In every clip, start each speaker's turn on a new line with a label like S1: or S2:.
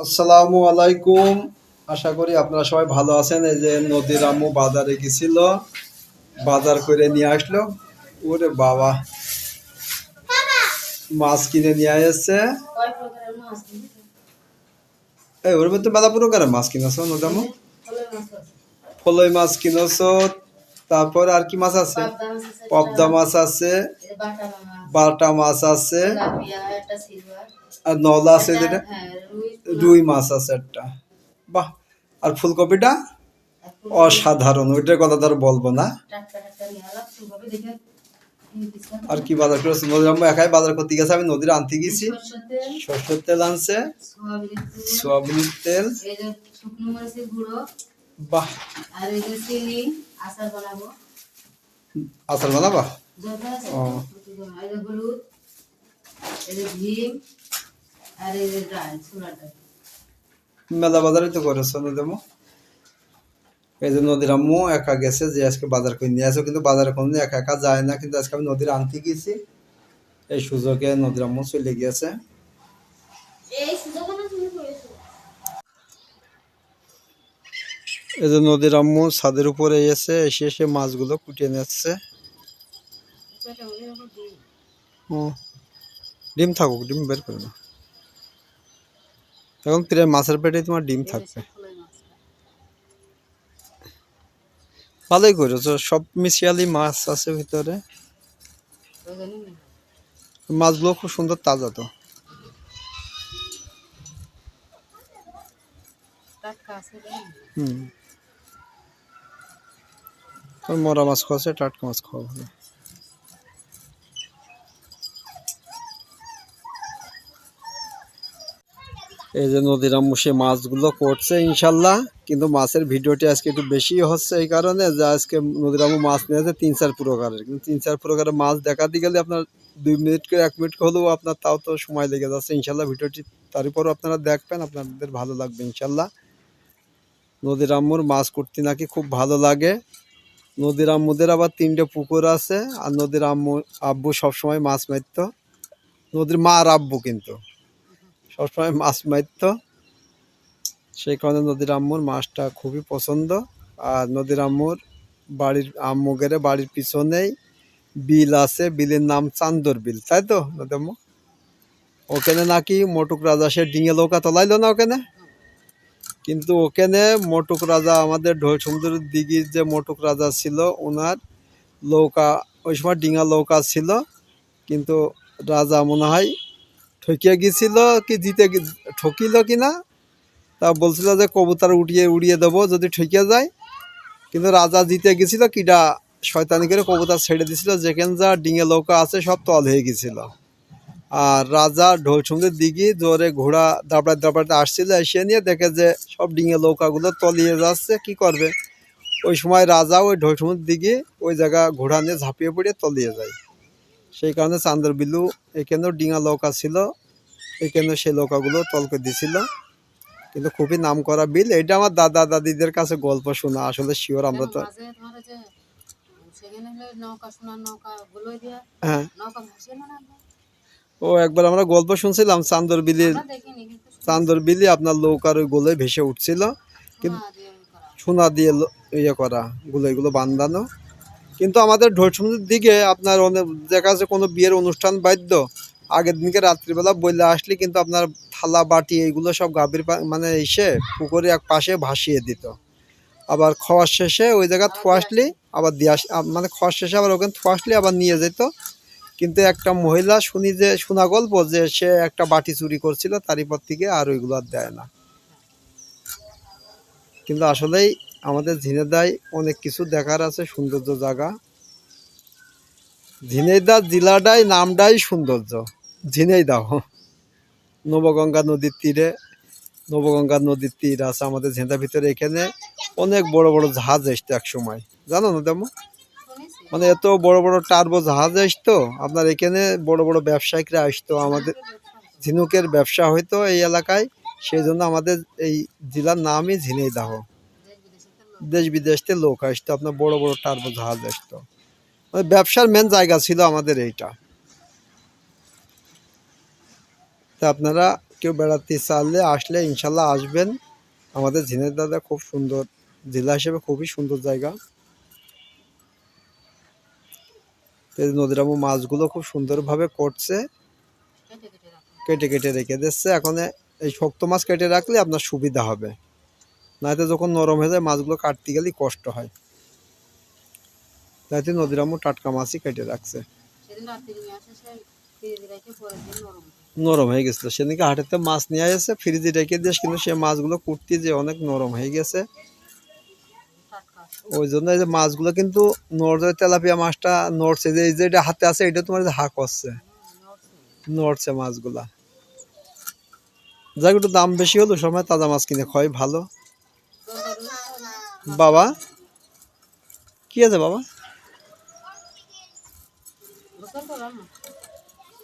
S1: আসসালামু আলাইকুম। আশা করি আপনারা সবাই ভালো আছেন। এই যে নদীর আম্মু বাজারে গেছিল বাজার করে নিয়ে আসলো। ওরে বাবা। মাছ কিনে নিয়ে এসছে? এই ওর মধ্যে মেলা প্রকারের মাছ কিনেছো নদী আম্মু? ফলই মাছ কিনেছো। তারপর আর কি মাছ আছে?
S2: পাবদা মাছ আছে, বাটা মাছ,
S1: আছে আর নলা আছে যেটা?
S2: হ্যাঁ, রুই,
S1: রুই মাছ আছে একটা। বাহ! আর ফুলকপিটা? অসাধারণ ওইটার কথা তো আর বলব না। আর কি বাজার করেছে? নদীর আম্মু একাই বাজার করতে গেছে আমি নদীর আনতে গেছি।
S2: সরষের তেল,
S1: আনছে।
S2: সয়াবিনের তেল,
S1: বাহ!
S2: এই যে চিনি, আচার বানাবা।
S1: ও। মেলা বাজারই তো করেছ নদীর আম্মু এই যে নদীর আম্মু একা গেছে যে আজকে বাজার করে নিয়ে আসো কিন্তু বাজারে কোনদিন একা একা যায় না কিন্তু আজকে আমি নদীর আনতে গেছি। এই সুযোগে নদীর আম্মু চলে গিয়েছে।
S2: এই না
S1: যে নদীর আম্মু ছাদের উপরে এসে এসে এসে মাছগুলো কুটিয়ে নিচ্ছে ডিম। থাকুক ডিম বের করে না প্রায় মাছের পেটে তোমার ডিম থাকবে। ভালোই করেছ সব মিশিয়ালি মাছ আছে ভিতরে। মাছগুলো খুব সুন্দর তাজা তো। হুম। মরা মাছ খাওয়াছে টাটকা মাছ খাওয়া ভালো। এই যে নদীর আম্মু মাছগুলো করছে, ইনশাল্লাহ। কিন্তু মাছের ভিডিওটি আজকে একটু বেশি হচ্ছে এই কারণে যে আজকে নদীর মাছ নিয়েছে তিন, চার প্রকারের। কিন্তু তিন, চার প্রকারের মাছ দেখাতে গেলে আপনার দুই মিনিট করে, এক মিনিট হলেও আপনার তাও তো সময় লেগে যাচ্ছে। ইনশাল্লাহ ভিডিওটি তার উপরও আপনারা দেখবেন, আপনাদের ভালো লাগবে ইনশাল্লাহ। নদীর মাছ করতে নাকি খুব ভালো লাগে। নদীর আম্মুদের আবার তিনটে পুকুর আছে, আর নদীর আম্মু, আব্বু সবসময় মাছ মারতো। নদীর মা আর আব্বু কিন্তু। সবসময় মাছ মারতো সেই কারণে নদীর আম্মুর মাছটা খুবই পছন্দ। আর নদীর আম্মুর বাড়ির আম্মু গেলে বাড়ির পিছনেই বিল আছে, বিলের নাম চান্দর বিল, তাই তো নদী আম্মু? ওখানে নাকি মটুক রাজা সে ডিঙে নৌকা তোলাইলো না ওখানে? কিন্তু ওখানে মটুক রাজা আমাদের ঢোল সমুদ্রের দিঘির যে মটুক রাজা ছিল ওনার নৌকা, ওই সময় ডিঙা নৌকা ছিল। কিন্তু রাজা মনে হয় ঠকিয়ে গেছিল কি জিতে ঠকিল কি না? তা বলছিল যে কবুতর উড়িয়ে উড়িয়ে দেবো যদি ঠকিয়ে যায়। কিন্তু রাজা জিতে গেছিল কিটা শয়তানি করে কবুতর ছেড়ে দিছিল। যেখানে যা ডিঙে লৌকা আছে, সব তল হয়ে গেছিল। আর রাজা ঢোল সঙ্গে দিঘি, জোরে ঘোড়া দাবড়াতে দাবড়াতে আসছিল। এসে নিয়ে দেখে যে সব ডিঙে নৌকাগুলো তলিয়ে যাচ্ছে, কি করবে? ওই সময় রাজা ওই ঢোল সমুদ্র দিঘি, ওই জায়গা ঘোড়া নিয়ে ঝাঁপিয়ে পড়ে তলিয়ে যায়। সেই কারণে চান্দর বিলু এখানেও ডিঙা নৌকা ছিল এখানে সেই নৌকাগুলো তলকে দিছিল। কিন্তু খুবই নাম করা বিল এটা আমার দাদা দাদিদের কাছে গল্প শোনা আসলে শিওর আমরা তো হ্যাঁ। ও একবার আমরা গল্প শুনছিলাম চান্দর
S2: কিন্তু
S1: চান্দর বিলি আপনার নৌকার ওই গোলে ভেসে উঠছিল কিন্তু
S2: সোনা দিয়ে
S1: ইয়ে করা গুলো এগুলো বান্ধানো। কিন্তু আমাদের ঢোল সমুদ্রের দিকে আপনার অনেক দেখা যাচ্ছে কোনো বিয়ের অনুষ্ঠান বাধ্য আগের দিনকে রাত্রিবেলা বইলে আসলে কিন্তু আপনার থালা, বাটি এইগুলো সব গাভীর মানে এসে পুকুরে এক পাশে ভাসিয়ে দিত। আবার খাওয়ার শেষে ওই জায়গা থুয়ে আসলে আবার দিয়ে আস মানে খাওয়ার শেষে আবার ওখানে থুয়ে আসলে আবার নিয়ে যেত। কিন্তু একটা মহিলা শুনি যে, শোনা গল্প যে সে একটা বাটি চুরি করছিল, তারই পর থেকে আর ওইগুলো আর দেয় না। কিন্তু আসলেই আমাদের ঝিনেদায় অনেক কিছু দেখার আছে, সৌন্দর্য জায়গা। ঝিনেদা জেলাটাই, নামটাই সৌন্দর্য। ঝিনেইদাহ নবগঙ্গা নদীর তীরে, নবগঙ্গা নদীর তীর আছে আমাদের ঝিনেদার ভিতরে। এখানে অনেক বড় বড় জাহাজ এসতো এক সময়। জানো না তেমন? মানে এত বড় বড় টার্বো জাহাজ আসতো আপনার এখানে বড় বড় ব্যবসায়িকরা আসতো, আমাদের ঝিনুকের ব্যবসা হইতো এই এলাকায়। সেই জন্য আমাদের এই জেলার নামই ঝিনাইদাহ দেশ বিদেশ থেকে লোক আসতো, আপনার বড় বড় টার্বো জাহাজ আসতো। মানে ব্যবসার মেন জায়গা ছিল আমাদের এইটা। তা আপনারা কেউ বেড়াতে চাইলে আসলে ইনশাল্লাহ আসবেন। আমাদের ঝিনের দাদা খুব সুন্দর, জেলা হিসেবে খুবই সুন্দর জায়গা। নদীরামু মাছগুলো খুব সুন্দরভাবে করছে।
S2: কেটে কেটে রেখে।
S1: দিচ্ছে এখন এই শক্ত মাছ কেটে রাখলে আপনার সুবিধা হবে। নয়তো যখন নরম হয়ে যায় মাছগুলো কাটতে গেলেই কষ্ট হয়। তাইতে নদীরামু টাটকা মাছই কেটে রাখছে।
S2: নরম হয়ে
S1: গেছিল। সেদিনকে হাটেতে মাছ নিয়ে এসে ফ্রিজে রেখে দিয়েছে কিন্তু সে মাছগুলো কুটতে যে অনেক নরম হয়ে গেছে। ওই জন্য এই যে মাছগুলো কিন্তু নড়ছে তেলাপিয়া মাছটা নড়ছে যে এই যে এটা হাতে আছে এটা তোমার যে হা করছে নড়ছে মাছগুলা। যাক একটু দাম বেশি হলো সময় তাজা মাছ কিনে খাওয়াই ভালো। বাবা? কি আছে বাবা?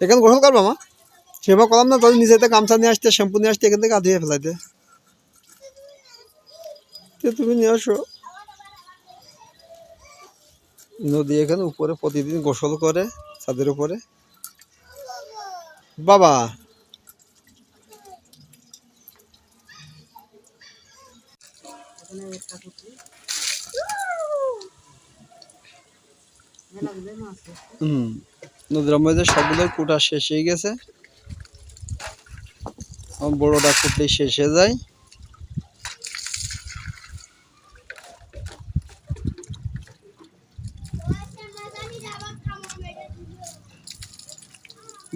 S1: এখানে গোসল করবা মা সেবা করলাম না তাহলে নিজেতে গামছা নিয়ে আসতে, শ্যাম্পু নিয়ে আসতে, এখান থেকে ধুয়ে ফেলাইতে। তুমি নিয়ে আসো। নদী এখানে উপরে প্রতিদিন গোসল করে ছাদের উপরে। বাবা
S2: এখানে একটা আছে।
S1: হুম, নদীর কুটা শেষ হয়ে গেছে। বড়টা কুটলেই শেষ হয়ে যায়।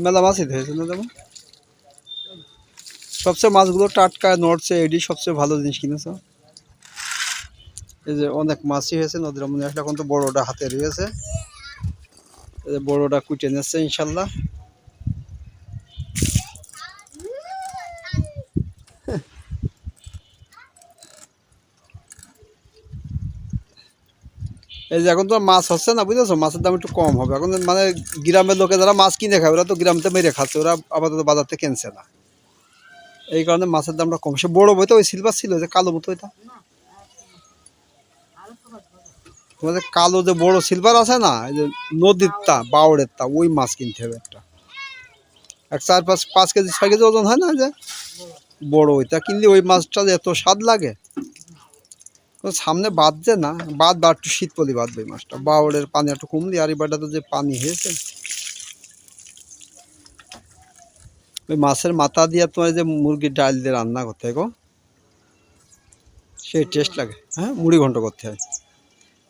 S1: মেলা মাছই ধরেছে না যেমন সবচেয়ে মাছগুলো টাটকা নড়ছে, এটি সবচেয়ে ভালো জিনিস কিনেছো? এই যে অনেক মাছই হয়েছে, নদীর মধ্যে আসলে এখন তো বড়টা হাতে রয়েছে। এই যে বড়টা কুটে নিচ্ছে ইনশাল্লাহ। এই যে এখন তো মাছ হচ্ছে না, বুঝেছ? মাছের দাম একটু কম হবে। এখন মানে গ্রামের লোকে যারা মাছ কিনে খায়, ওরা তো গ্রামতে মেরে খাচ্ছে, ওরা আপাতত বাজার থেকে কিনছে না। এই কারণে মাছের দামটা কম। সে বড় বইতে ওই সিলভার ছিল যে কালো মতো ওইটা
S2: না আরও সবাই
S1: তোমাদের কালো যে বড় সিলভার আছে না, এই যে নদীর তা, বাউড়ের তা, ওই মাছ কিনতে হবে একটা। এক চার পাঁচ পাঁচ কেজি, ছয় কেজি ওজন হয় না যে? বড় ওইটা কিনলে ওই মাছটা এত স্বাদ লাগে। সামনে বাঁধছে না বাদ বা একটু শীত পলি বাঁধবে এই মাছটা। বাউড়ের পানি একটু কমলি, আর এবারটা তো যে পানি হয়েছে। ওই মাছের মাথা দিয়ে তোমার যে মুরগির ডাল দিয়ে রান্না করতে হয় গো। সেই টেস্ট লাগে হ্যাঁ? মুড়ি ঘন্ট করতে হয়।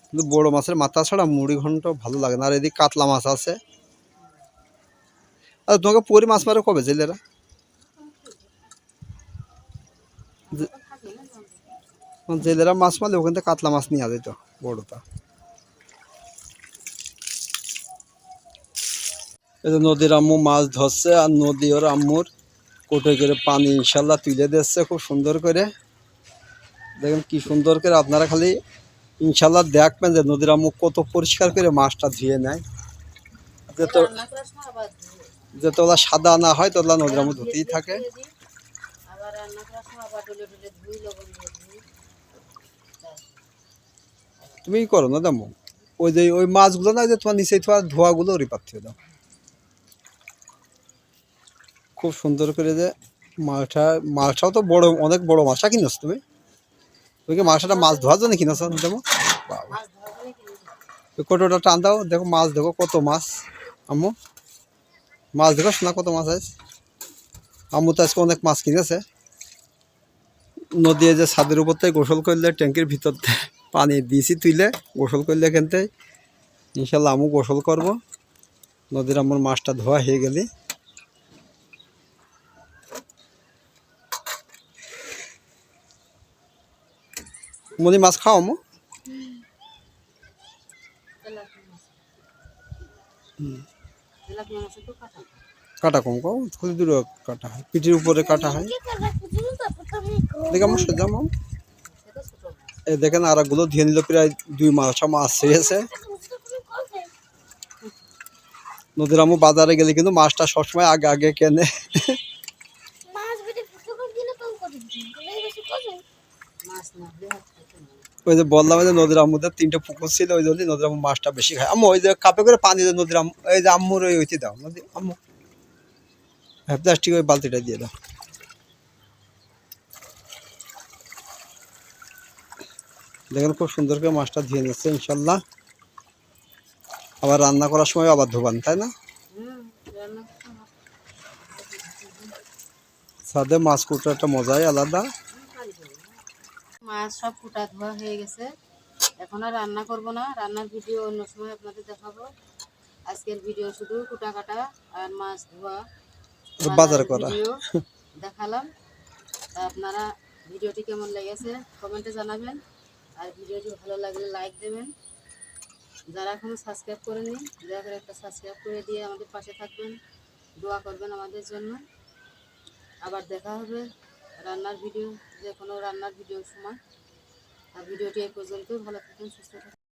S1: কিন্তু বড় মাছের মাথা ছাড়া মুড়ি ঘন্ট ভালো লাগে না। আর এদিকে কাতলা মাছ আছে। আর তোমাকে পরি মাছ মারে কবে, জেলেরা। জেলেরা মাছ মারলে ওখান থেকে কাতলা মাছ নিয়ে যেত বড়টা। যে নদীর আম্মু মাছ ধরছে, আর নদী ওর আম্মুর কোটে করে পানি ইনশাল্লাহ তুলে দিচ্ছে খুব সুন্দর করে। দেখেন কি সুন্দর করে আপনারা খালি ইনশাল্লাহ দেখবেন যে নদীর আম্মু কত পরিষ্কার করে মাছটা ধুয়ে নেয়।
S2: সময় আবার ধুয়ে-
S1: যতলা সাদা না হয়, ততলা নদীর আম্মু ধুতেই থাকে। তুমি করো না দামো। ওই যে ওই মাছগুলো না যে তোমার নিচে তোমার ধোয়াগুলো ওরই পাঠিয়ে দাও। খুব সুন্দর করে যে মাছটা মাছটাও তো বড়, অনেক বড় মাছটা কিনেছ তুমি? তুমি কি মাছটা মাছ ধোয়ার জন্য কিনেছ? দেখো। কোটোটা টান দাও। দেখো মাছ, দেখো কত মাছ। আম্মু, মাছ দেখো, শোনা কত মাছ আছে। আম্মু তো আজকে অনেক মাছ কিনেছে। নদী যে ছাদের উপর থেকে গোসল করলে ট্যাঙ্কির ভিতর পানি দিয়েছি তুইলে, গোসল করলে এখান ইনশাল্লাহ আমু গোসল করব। নদীর আমার মাছটা ধোয়া হয়ে গেলে। মনি মাছ খাও
S2: তো কাটা
S1: কম কম খুব দূরে কাটা হয় পিঠির উপরে কাটা হয়। দেখে সোজা এই দেখেন আরগুলো ধুয়ে নিল, প্রায় দুই মাস মাছ ছেড়েছে নদীর আমু বাজারে গেলে কিন্তু মাছটা সবসময় আগে আগে কেনে।
S2: মাছ
S1: ওই যে বললাম যে নদীর আম্মুদের তিনটে পুকুর ছিল, ওই জন্য নদীর আম্মু মাছটা বেশি খায়। আম্মু, ওই যে কাপে করে পানি দেয় নদীর আম্মু, এই যে আম্মুর ওই ওইটি দাও নদী আম্মু। হ্যাঁ, প্লাস্টিক ওই বালতিটা দিয়ে দাও। দেখেন খুব সুন্দর করে মাছটা ধুয়ে নিচ্ছে, ইনশাল্লাহ। আবার রান্না করার সময় আবার ধোবান, তাই না? সাদে মাছ কুটার একটা মজাই আলাদা।
S2: মাছ সব কুটা ধোয়া হয়ে গেছে। এখন আর রান্না করব না রান্নার ভিডিও অন্য সময় আপনাদের দেখাবো। আজকের ভিডিও শুধু কুটা কাটা আর মাছ ধোয়া।
S1: বাজার করা।
S2: ভিডিও দেখালাম। আপনারা ভিডিওটি কেমন লেগেছে কমেন্টে জানাবেন। আর ভিডিওটি ভালো লাগলে লাইক দেবেন। যারা এখনও সাবস্ক্রাইব করেনি দয়া করে একটা সাবস্ক্রাইব করে দিয়ে আমাদের পাশে থাকবেন। দোয়া করবেন আমাদের জন্য। আবার দেখা হবে। রান্নার ভিডিও, যে কোনো রান্নার ভিডিওর সময়। আর ভিডিওটি এই পর্যন্ত ভালো থাকুন সুস্থ থাকুন